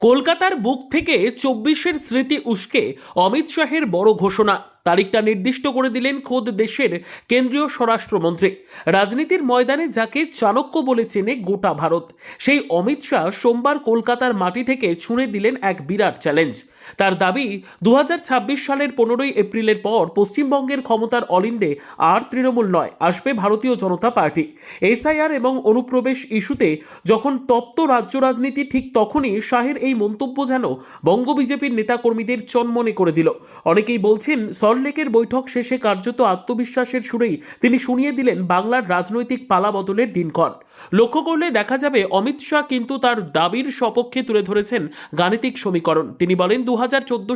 কলকাতার বুক থেকে চব্বিশের স্মৃতি উস্কে অমিত শাহের বড় ঘোষণা। তারিখটা নির্দিষ্ট করে দিলেন খোদ দেশের কেন্দ্রীয় স্বরাষ্ট্রমন্ত্রী। রাজনীতির ময়দানে যাকে চাণক্য বলে চেনে গোটা ভারত, সেই অমিত শাহ সোমবার কলকাতার মাটি থেকে ছুঁড়ে দিলেন এক বিরাট চ্যালেঞ্জ। তার দাবি দু হাজার ছাব্বিশ সালের পনেরোই এপ্রিলের পর পশ্চিমবঙ্গের ক্ষমতার অলিন্দে আর তৃণমূল নয়, আসবে ভারতীয় জনতা পার্টি। এসআইআর এবং অনুপ্রবেশ ইস্যুতে যখন তপ্ত রাজ্য রাজনীতি, ঠিক তখনই শাহের এই মন্তব্য যেন বঙ্গ বিজেপির নেতাকর্মীদের চনমনে করে দিল। অনেকেই বলছেন সল্টলেকের বৈঠক শেষে কার্যত আত্মবিশ্বাসের সুরেই তিনি শুনিয়ে দিলেন বাংলার রাজনৈতিক পালা বদলের দিনক্ষণ। লক্ষ্য করলে দেখা যাবে অমিত শাহ কিন্তু তার দাবির সপক্ষে তুলে ধরেছেন গাণিতিক সমীকরণ। তিনি বলেন দু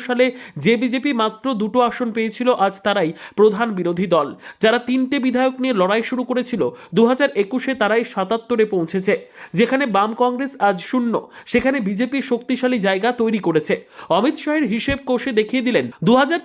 সালে যে বিজেপি মাত্র দুটো আসন পেয়েছিল, আজ তারাই প্রধান বিরোধী দল। যারা তিনটে বিধায়ক নিয়ে লড়াই শুরু করেছিল দু হাজার একুশে তারাই সাতাত্তরে পৌঁছেছে। যেখানে বাম কংগ্রেস আজ শূন্য, সেখানে বিজেপি শক্তিশালী জায়গা তৈরি করেছে। অমিত শাহের হিসেব কষে দেখিয়ে দিলেন দু হাজার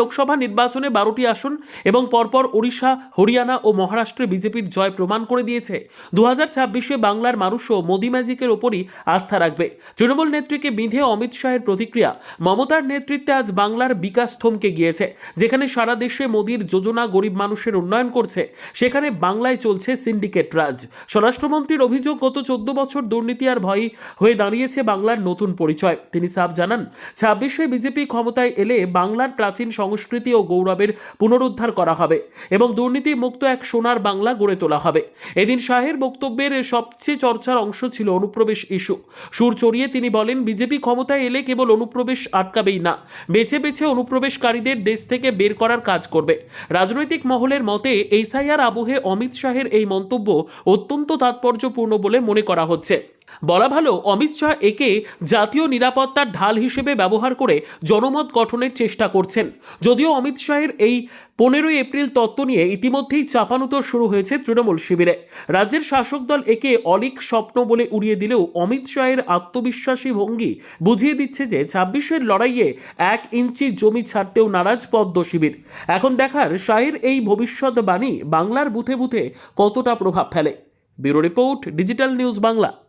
লোকসভা নির্বাচনে বারোটি আসন এবং পরপর ওড়িশা, হরিয়ানা ও মহারাষ্ট্রে বিজেপির জয় প্রমাণ করে দিয়েছে। দু হাজার ছাব্বিশে বাংলার মানুষও মোদি ম্যাজিকের ওপরই আস্থা রাখবে। তৃণমূল নেত্রীকে বিঁধে অমিত শাহের প্রতিক্রিয়া। মমতার নেতৃত্বে আজ বাংলার বিকাশ থমকে গিয়েছে, যেখানে সারা দেশে মোদির যোজনা গরিব মানুষের উন্নয়ন করছে। সেখানে বাংলায় চলছে সিন্ডিকেট রাজ। স্বরাষ্ট্রমন্ত্রীর অভিযোগ, গত চোদ্দ বছর দুর্নীতি আর ভয় হয়ে দাঁড়িয়েছে বাংলার নতুন পরিচয়। তিনি সাফ জানান, ছাব্বিশে বিজেপি ক্ষমতায় এলে বাংলার প্রাচীন সংস্কৃতি ও গৌরবের পুনরুদ্ধার করা হবে এবং দুর্নীতি মুক্ত এক সোনার বাংলা গড়ে তোলা হবে। এদিন শাহের বক্তব্যের সবচেয়ে চর্চার অংশ ছিল অনুপ্রবেশ ইস্যু। সুর চড়িয়ে তিনি বলেন, বিজেপি ক্ষমতায় এলে কেবল অনুপ্রবেশ আটকাবেই না। বেছে বেছে অনুপ্রবেশকারীদের দেশ থেকে বের করার কাজ করবে। রাজনৈতিক মহলের মতে, এসআইআর আবহে অমিত শাহের এই মন্তব্য অত্যন্ত তাৎপর্যপূর্ণ বলে মনে করা হচ্ছে। বলা ভালো, অমিত শাহ একে জাতীয় নিরাপত্তার ঢাল হিসেবে ব্যবহার করে জনমত গঠনের চেষ্টা করছেন। যদিও অমিত শাহের এই পনেরোই এপ্রিল তত্ত্ব নিয়ে ইতিমধ্যেই চাপানুতর শুরু হয়েছে তৃণমূল শিবিরে। রাজ্যের শাসক দল একে অলিক স্বপ্ন বলে উড়িয়ে দিলেও অমিত শাহের আত্মবিশ্বাসী ভঙ্গি বুঝিয়ে দিচ্ছে যে ছাব্বিশের লড়াইয়ে এক ইঞ্চি জমি ছাড়তেও নারাজ পদ্ম শিবির। এখন দেখার শাহের এই ভবিষ্যৎবাণী বাংলার বুথে বুথে কতটা প্রভাব ফেলে। Bureau report, digital news Bangla.